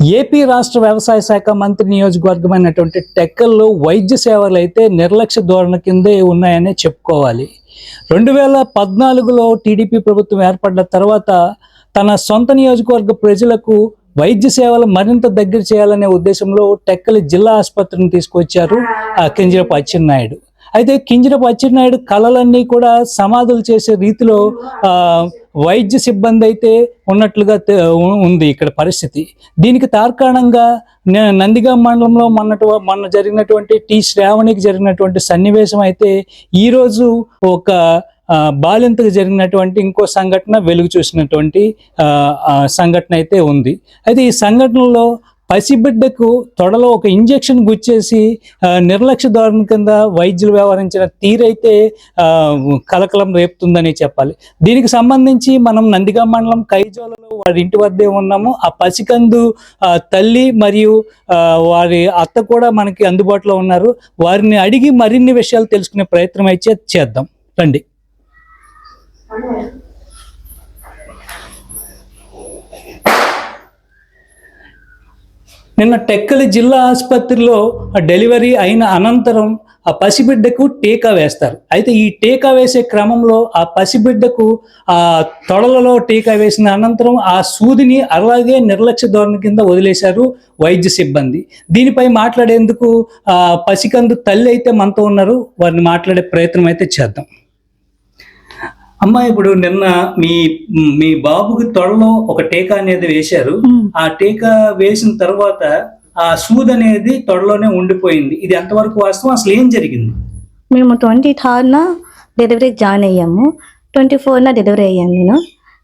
AP రాష్ట్ర వ్యవసాయ శాఖ మంత్రి నియోజకవర్గమైనటువంటి టెక్కల్లో వైద్య సేవలు అయితే నిర్లక్ష్య ధోరణి కిందే ఉన్నాయనే చెప్పుకోవాలి. రెండు వేల పద్నాలుగులో టీడీపీ ప్రభుత్వం ఏర్పడ్డ తర్వాత తన సొంత నియోజకవర్గ ప్రజలకు వైద్య సేవలు మరింత దగ్గర చేయాలనే ఉద్దేశంలో టెక్కలి జిల్లా ఆసుపత్రిని తీసుకొచ్చారు ఆ కింజరపు అచ్చెన్నాయుడు. అయితే కింజరపు అచ్చెన్నాయుడు కళలన్నీ కూడా సమాధులు చేసే రీతిలో వైద్య సిబ్బంది అయితే ఉన్నట్లుగా ఉంది ఇక్కడ పరిస్థితి. దీనికి తార్కాణంగా నందిగా మండలంలో మొన్నటి మొన్న జరిగినటువంటి టి. శ్రావణికి జరిగినటువంటి సన్నివేశం అయితే ఈరోజు ఒక బాలింతకు జరిగినటువంటి ఇంకో సంఘటన వెలుగు చూసినటువంటి ఆ, సంఘటన అయితే ఉంది. అయితే ఈ సంఘటనలో పసిబిడ్డకు తొడలో ఒక ఇంజెక్షన్ గుచ్చేసి నిర్లక్ష్య ధోరణి కింద వైద్యులు వ్యవహరించిన తీరైతే ఆ, కలకలం రేపుతుందని చెప్పాలి. దీనికి సంబంధించి మనం నందిగా మండలం కైజోలలో వారి ఇంటి వద్దే ఉన్నాము. ఆ పసికందు తల్లి మరియు ఆ, వారి అత్త కూడా మనకి అందుబాటులో ఉన్నారు. వారిని అడిగి మరిన్ని విషయాలు తెలుసుకునే ప్రయత్నం అయితే చేద్దాం. రండి. నిన్న టెక్కలి జిల్లా ఆసుపత్రిలో డెలివరీ అయిన అనంతరం ఆ పసిబిడ్డకు టీకా వేస్తారు. అయితే ఈ టీకా వేసే క్రమంలో ఆ పసిబిడ్డకు ఆ తొడలలో టీకా వేసిన అనంతరం ఆ సూదిని అలాగే నిర్లక్ష్య ధోరణి కింద వదిలేశారు వైద్య సిబ్బంది. దీనిపై మాట్లాడేందుకు ఆ పసికందు తల్లి అయితే మనతో ఉన్నారు. వారిని మాట్లాడే ప్రయత్నం అయితే చేద్దాం. అమ్మ ఇప్పుడు నిన్న మీ మీ బాబుకి తొడలో ఒక టీకా అనేది వేశారు. ఆ టీకా వేసిన తర్వాత ఆ సూద్ అనేది తొడలోనే ఉండిపోయింది. ఇది ఎంతవరకు వాస్తవం? అసలు ఏం జరిగింది? మేము ట్వంటీ థర్డ్న డెలివరీకి జాయిన్ అయ్యాము. ట్వంటీ ఫోర్న డెలివరీ అయ్యాను నేను.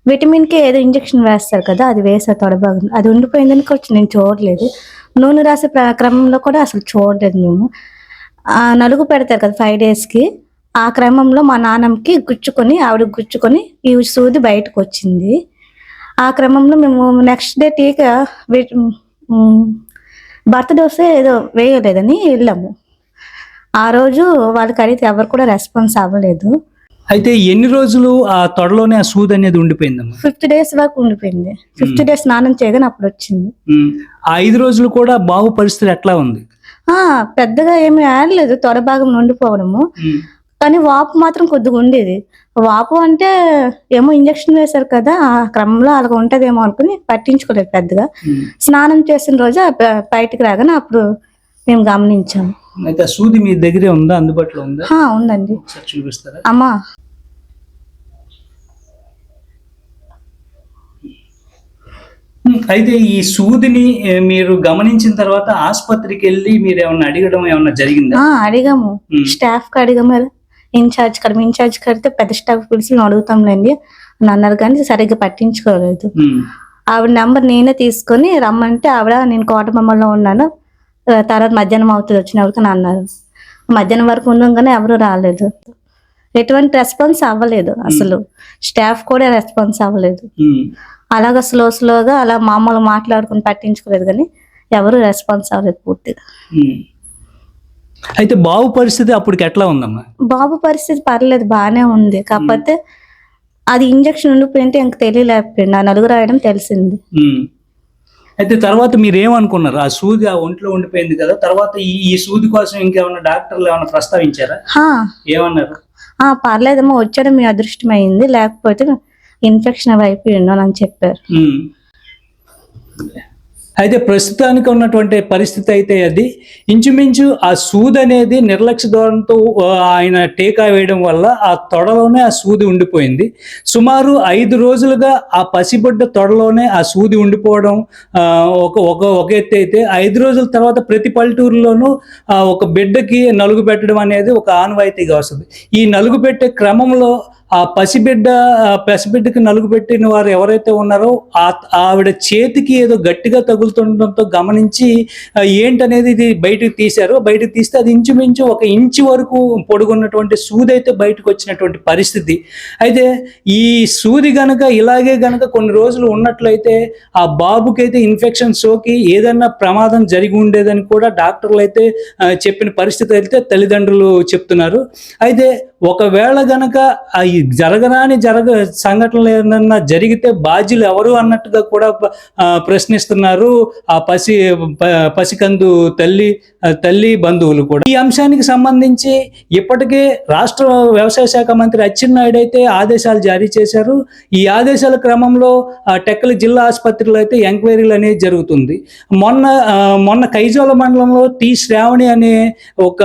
విటమిన్కి ఏదో ఇంజెక్షన్ వేస్తారు కదా అది వేసారు తొడభాగం అది ఉండిపోయిందని కొంచెం నేను చూడలేదు. నూనె రాసే క్రమంలో కూడా అసలు చూడలేదు మేము. ఆ నలుగు పెడతారు కదా ఫైవ్ డేస్కి ఆ క్రమంలో మా నాన్నమ్మకి గుచ్చుకొని ఆవిడ గుచ్చుకొని ఈ సూది బయటకు వచ్చింది ఆ క్రమంలో మేము నెక్స్ట్ డే టీకా బర్త్ డోస్ ఏదో వేయలేదని వెళ్ళాము. ఆ రోజు వాళ్ళకి అడిగితే ఎవరు కూడా రెస్పాన్స్ అవ్వలేదు. అయితే ఎన్ని రోజులు ఆ తొడలోనే ఆ సూద్ అనేది ఉండిపోయిందమ్మా? ఫిఫ్త్ డేస్ వరకు ఉండిపోయింది. ఫిఫ్త్ డేస్ స్నానం చేయగానే అప్పుడు వచ్చింది. ఆ ఐదు రోజులు కూడా బాబు పరిస్థితి ఎట్లా ఉంది? ఆ పెద్దగా ఏమీ ఆడలేదు తొడ భాగం ఉండిపోవడము కానీ వాపు మాత్రం కొద్దిగా ఉండేది. వాపు అంటే ఏమో ఇంజక్షన్ వేశారు కదా ఆ క్రమంలో అలాగ ఉంటదేమో అనుకుని పట్టించుకోలేదు పెద్దగా. స్నానం చేసిన రోజు బయటికి రాగానే అప్పుడు మేము గమనించాము. అయితే సూది మీ దగ్గరే ఉందా? అందుబాటులో ఉందా? ఉందండి. చూపిస్తారా? అమ్మా. అయితే ఈ సూదిని మీరు గమనించిన తర్వాత ఆసుపత్రికి వెళ్ళి మీరు ఏమన్నా అడగడం ఏమన్నా జరిగిందా? అడిగాము. స్టాఫ్కి అడిగాము. ఇన్ఛార్జ్ కడిగి ఇన్ఛార్జ్ కడితే పెద్ద స్టాఫ్ పిలిచి అడుగుతాంలేండి అని అన్నారు కానీ సరిగ్గా పట్టించుకోలేదు. ఆవిడ నెంబర్ నేనే తీసుకొని రమ్మంటే ఆవిడ నేను కోటబొమ్మలో ఉన్నాను తర్వాత మధ్యాహ్నం అవుతుంది వచ్చినప్పుడు అని అన్నారు. మధ్యాహ్నం వరకు ఉండగానే ఎవరు రాలేదు. ఎటువంటి రెస్పాన్స్ అవ్వలేదు అసలు. స్టాఫ్ కూడా రెస్పాన్స్ అవ్వలేదు. అలాగా స్లో స్లోగా అలా మామూలు మాట్లాడుకుని పట్టించుకోలేదు కానీ ఎవరు రెస్పాన్స్ అవ్వలేదు పూర్తిగా. అయితే బాబు పరిస్థితి అప్పటికి ఎట్లా ఉందమ్మా? బాబు పరిస్థితి పర్లేదు బాగానే ఉంది. కాకపోతే అది ఇంజక్షన్ ఉండిపోయింటే ఇంక తెలియలేకపోయింది. ఆ నలుగు రాయడం తెలిసింది. అయితే తర్వాత మీరు ఏమనుకున్నారు ఆ సూది ఆ ఒంట్లో ఉండిపోయింది కదా తర్వాత ఈ ఈ సూది కోసం ఇంకేమన్నా డాక్టర్లు ఏమైనా ప్రస్తావించారా? హా, ఏమన్నారు? ఆ పర్లేదమ్మా వచ్చాడు మీ అదృష్టం అయింది. లేకపోతే ఇన్ఫెక్షన్ అవి అయిపోయి ఉన్నాను అని చెప్పారు. ఉమ్. అయితే ప్రస్తుతానికి ఉన్నటువంటి పరిస్థితి అయితే అది. ఇంచుమించు ఆ సూది అనేది నిర్లక్ష్య ధోరణితో ఆయన టీకా వేయడం వల్ల ఆ తొడలోనే ఆ సూది ఉండిపోయింది. సుమారు ఐదు రోజులుగా ఆ పసిబిడ్డ తొడలోనే ఆ సూది ఉండిపోవడం ఒక ఒక ఒక ఎత్తు అయితే ఐదు రోజుల తర్వాత ప్రతి పల్లెటూరులోనూ ఒక బిడ్డకి నలుగు పెట్టడం అనేది ఒక ఆనవాయితీగా వస్తుంది. ఈ నలుగు పెట్టే క్రమంలో ఆ పసిబిడ్డ పసిబిడ్డకి నలుగు పెట్టిన వారు ఎవరైతే ఉన్నారో ఆ ఆవిడ చేతికి ఏదో గట్టిగా తగులుతుండడంతో గమనించి ఏంటనేది ఇది బయటకు తీశారు. బయటకు తీస్తే అది ఇంచుమించు ఒక ఇంచు వరకు పొడుగున్నటువంటి సూది అయితే బయటకు వచ్చినటువంటి పరిస్థితి. అయితే ఈ సూది గనక ఇలాగే గనక కొన్ని రోజులు ఉన్నట్లయితే ఆ బాబుకి అయితే ఇన్ఫెక్షన్ సోకి ఏదన్నా ప్రమాదం జరిగి ఉండేదని కూడా డాక్టర్లు అయితే చెప్పిన పరిస్థితి అయితే తల్లిదండ్రులు చెప్తున్నారు. అయితే ఒకవేళ గనక ఈ జరగరాని జరగ సంఘటనలు ఏదన్నా జరిగితే బాధ్యులు ఎవరు అన్నట్టుగా కూడా ప్రశ్నిస్తున్నారు. ఆ పసి పసికందు తల్లి తల్లి బంధువులు కూడా. ఈ అంశానికి సంబంధించి ఇప్పటికే రాష్ట్ర వ్యవసాయ శాఖ మంత్రి అచ్చెన్నాయుడు అయితే ఆదేశాలు జారీ చేశారు. ఈ ఆదేశాల క్రమంలో ఆ, టెక్కలి జిల్లా ఆసుపత్రిలో అయితే ఎంక్వైరీలు అనేది జరుగుతుంది. మొన్న మొన్న కైజోల మండలంలో టి శ్రావణి అనే ఒక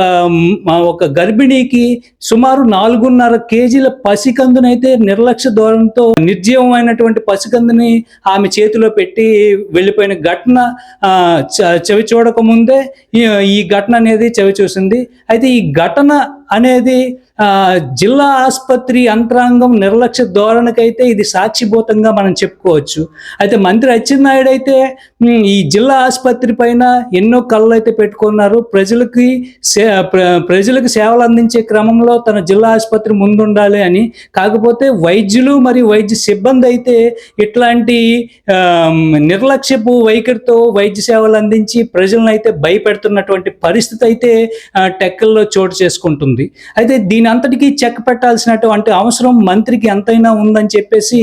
ఒక గర్భిణికి సుమారు నాలుగున్నర కేజీల పసికందునైతే నిర్లక్ష్య ధోరణితో నిర్జీవమైనటువంటి పసికందుని ఆమె చేతిలో పెట్టి వెళ్ళిపోయిన ఘటన ఆ, చ- చెవి చూడక ముందే ఈ ఘటన అనేది చెవి చూసింది. అయితే ఈ ఘటన అనేది జిల్లా ఆసుపత్రి యంత్రాంగం నిర్లక్ష్య ధోరణికైతే ఇది సాక్షిభూతంగా మనం చెప్పుకోవచ్చు. అయితే మంత్రి అచ్చెన్నాయుడు అయితే ఈ జిల్లా ఆసుపత్రి పైన ఎన్నో కళ్ళు అయితే పెట్టుకున్నారు. ప్రజలకి సే ప్రజలకు సేవలు అందించే క్రమంలో తన జిల్లా ఆసుపత్రి ముందుండాలి అని. కాకపోతే వైద్యులు మరియు వైద్య సిబ్బంది అయితే ఇట్లాంటి నిర్లక్ష్యపు వైఖరితో వైద్య సేవలు అందించి ప్రజలను అయితే భయపెడుతున్నటువంటి పరిస్థితి అయితే టెక్కల్లో చోటు చేసుకుంటుంది. అయితే దీని అంతటికీ చెక్ పెట్టాల్సినటువంటి అవసరం మంత్రికి ఎంతైనా ఉందని చెప్పేసి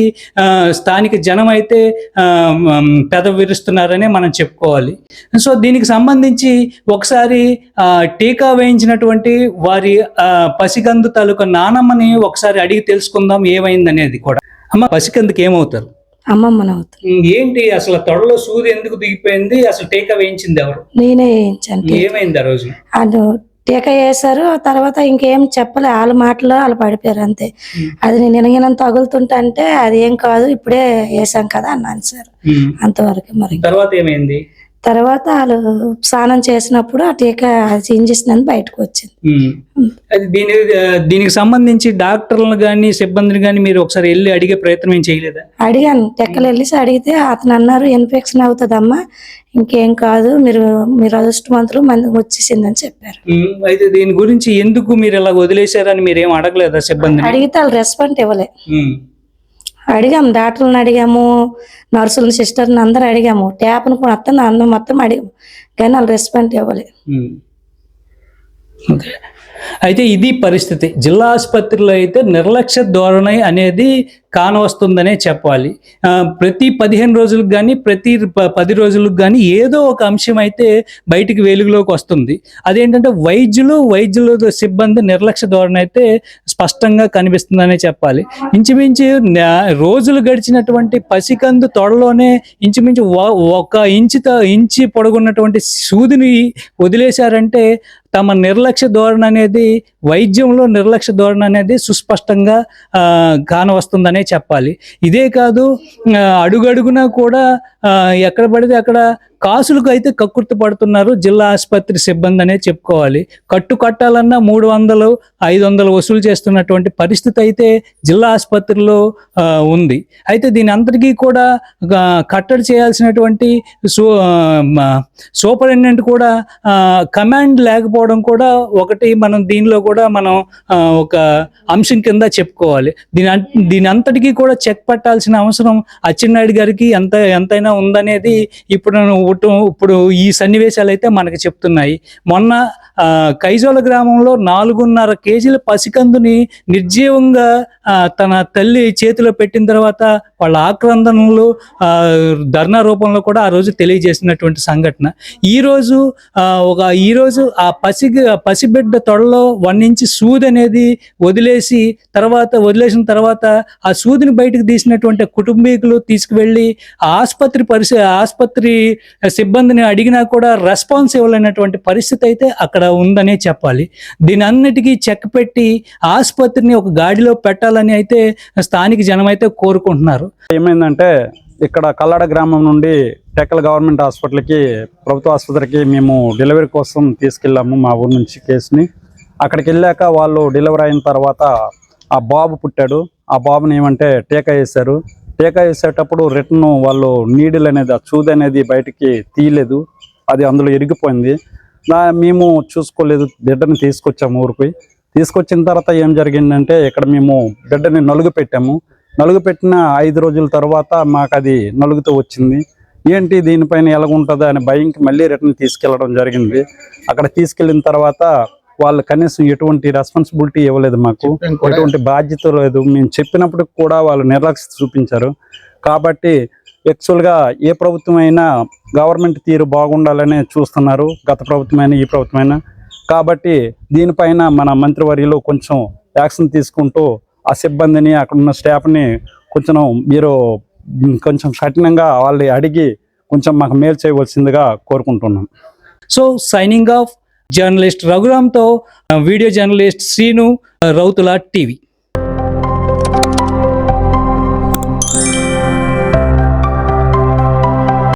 స్థానిక జనం అయితే ఆ, మ్, పెద విరుస్తున్నారనే మనం చెప్పుకోవాలి. సో దీనికి సంబంధించి ఒకసారి టీకా వేయించినటువంటి వారి ఆ, పసికందు తాలూకా నానమ్మని ఒకసారి అడిగి తెలుసుకుందాం ఏమైందనేది కూడా. అమ్మ పసికందుకి ఏమవుతారు? అమ్మమ్మన ఏంటి అసలు తొడలో సూది ఎందుకు దిగిపోయింది? అసలు టీకా వేయించింది ఎవరు? నేనే వేయించాను. ఏమైంది ఆ రోజు? అది టీకా వేశారు తర్వాత ఇంకేం చెప్పలే. వాళ్ళ మాటలో వాళ్ళు పడిపోయారు అంతే. అది నేను ఎనగినం తగులుతుంటే అంటే అది ఏం కాదు ఇప్పుడే వేసాం కదా అన్నాను సార్. అంతవరకు మరి. తర్వాత ఏమైంది? తర్వాత వాళ్ళు స్నానం చేసినప్పుడు ఆ టీకా ఇంజక్షన్ అని బయటకు వచ్చింది. దీని దీనికి సంబంధించి డాక్టర్లను కానీ సిబ్బందిని కానీ మీరు ఒకసారి వెళ్ళి అడిగే ప్రయత్నం ఏం చేయలేదా? అడిగాను. టెక్కలు వెళ్ళేసి అడిగితే అతను అన్నారు ఇన్ఫెక్షన్ అవుతుందమ్మా ఇంకేం కాదు మీరు మీరు అదృష్టవంతులు మంది వచ్చేసిందని చెప్పారు. అయితే దీని గురించి ఎందుకు మీరు ఇలా వదిలేశారని మీరు ఏం అడగలేదా సిబ్బందిని? అడిగితే వాళ్ళు రెస్పాండ్ ఇవ్వలే. అడిగాము డాక్టర్లను అడిగాము నర్సులను సిస్టర్ని అందరూ అడిగాము. ట్యాప్ను కూడా మొత్తం అందరం మొత్తం అడిగాము కానీ వాళ్ళు రెస్పాండ్ ఇవ్వలేదు ఓకే. అయితే ఇది పరిస్థితి. జిల్లా ఆసుపత్రిలో అయితే నిర్లక్ష్య ధోరణి అనేది కానవస్తుందనే చెప్పాలి. ప్రతి పదిహేను రోజులకు కానీ ప్రతి పది రోజులకు కానీ ఏదో ఒక అంశం అయితే బయటికి వెలుగులోకి వస్తుంది. అదేంటంటే వైద్యులు వైద్యుల సిబ్బంది నిర్లక్ష్య ధోరణి అయితే స్పష్టంగా కనిపిస్తుందనే చెప్పాలి. ఇంచుమించు రోజులు గడిచినటువంటి పసికందు తొడలోనే ఇంచుమించు ఒక ఇంచు ఇంచి పొడుగున్నటువంటి సూదిని వదిలేశారంటే తమ నిర్లక్ష్య ధోరణి అనేది వైద్యంలో నిర్లక్ష్య ధోరణి అనేది సుస్పష్టంగా ఆ, కానవస్తుందనే చెప్పాలి. ఇదే కాదు ఆ, అడుగడుగునా కూడా ఎక్కడ పడితే అక్కడ కాసులకు అయితే కక్కుర్తి పడుతున్నారు. జిల్లా ఆసుపత్రి సిబ్బంది అనే చెప్పుకోవాలి. కట్టు కట్టాలన్నా మూడు వందలు ఐదు వందలు వసూలు చేస్తున్నటువంటి పరిస్థితి అయితే జిల్లా ఆసుపత్రిలో ఉంది. అయితే దీని అందరికీ కూడా కట్టడి చేయాల్సినటువంటి సూ సూపరింటెండెంట్ కూడా కమాండ్ లేకపోవడం కూడా ఒకటి మనం దీనిలో కూడా మనం ఒక అంశం కింద చెప్పుకోవాలి. దీని దీని అంతటికీ కూడా చెక్ పెట్టాల్సిన అవసరం అచ్చెన్నాయుడు గారికి ఎంత ఎంతైనా ఉందనేది ఇప్పుడు ఇప్పుడు ఈ సన్నివేశాలు అయితే మనకు చెప్తున్నాయి. మొన్న కైజోల గ్రామంలో నాలుగున్నర కేజీల పసికందుని నిర్జీవంగా ఆ, తన తల్లి చేతిలో పెట్టిన తర్వాత వాళ్ళ ఆక్రందనలు ఆ, ధర్నా రూపంలో కూడా ఆ రోజు తెలియజేసినటువంటి సంఘటన. ఈ రోజు ఆ, ఒక ఈ రోజు ఆ పసి పసిబిడ్డ తొడలో వన్ ఇంచ్ సూది అనేది వదిలేసి తర్వాత వదిలేసిన తర్వాత ఆ సూదిని బయటకు తీసినటువంటి కుటుంబీకులు తీసుకువెళ్ళి ఆసుపత్రి పరిస్థితి ఆసుపత్రి సిబ్బందిని అడిగినా కూడా రెస్పాన్స్ ఇవ్వలేనటువంటి పరిస్థితి అయితే అక్కడ ఉందనే చెప్పాలి. దీని అన్నిటికీ చెక్ పెట్టి ఆసుపత్రిని ఒక గాడిలో పెట్టాలని అయితే స్థానిక జనం అయితే కోరుకుంటున్నారు. ఏమైందంటే ఇక్కడ కల్లాడ గ్రామం నుండి టెక్కల్ గవర్నమెంట్ హాస్పిటల్కి ప్రభుత్వ ఆసుపత్రికి మేము డెలివరీ కోసం తీసుకెళ్ళాము మా ఊరు నుంచి కేసుని. అక్కడికి వెళ్ళాక వాళ్ళు డెలివరీ అయిన తర్వాత ఆ బాబు పుట్టాడు. ఆ బాబుని ఏమంటే టీకా వేశారు. టీకా వేసేటప్పుడు రిటర్న్ వాళ్ళు నీడిల్ అనేది ఆ చూది అనేది బయటికి తీయలేదు. అది అందులో ఇరిగిపోయింది. మేము చూసుకోలేదు బిడ్డని తీసుకొచ్చాము ఊరికి. తీసుకొచ్చిన తర్వాత ఏం జరిగిందంటే ఇక్కడ మేము బిడ్డని నలుగు పెట్టాము. నలుగు పెట్టిన ఐదు రోజుల తర్వాత మాకు అది నలుగుతూ వచ్చింది. ఏంటి దీనిపైన ఎలాగుంటుందో అని భయంకి మళ్ళీ రిటర్న్ తీసుకెళ్ళడం జరిగింది. అక్కడ తీసుకెళ్ళిన తర్వాత వాళ్ళు కనీసం ఎటువంటి రెస్పాన్సిబిలిటీ ఇవ్వలేదు మాకు. ఎటువంటి బాధ్యత లేదు. మేము చెప్పినప్పుడు కూడా వాళ్ళు నిర్లక్ష్యం చూపించారు. కాబట్టి యాక్చువల్గా ఏ ప్రభుత్వం అయినా గవర్నమెంట్ తీరు బాగుండాలనే చూస్తున్నారు. గత ప్రభుత్వమైనా ఈ ప్రభుత్వమైనా. కాబట్టి దీనిపైన మన మంత్రివర్యులు కొంచెం యాక్షన్ తీసుకుంటూ ఆ సిబ్బందిని అక్కడ ఉన్న స్టాఫ్ని కొంచెం మీరు కొంచెం కఠినంగా వాళ్ళని అడిగి కొంచెం మాకు మేలు చేయవలసిందిగా కోరుకుంటున్నాం. So signing off journalist రఘురామ్తో video journalist Srinu Rauthula TV.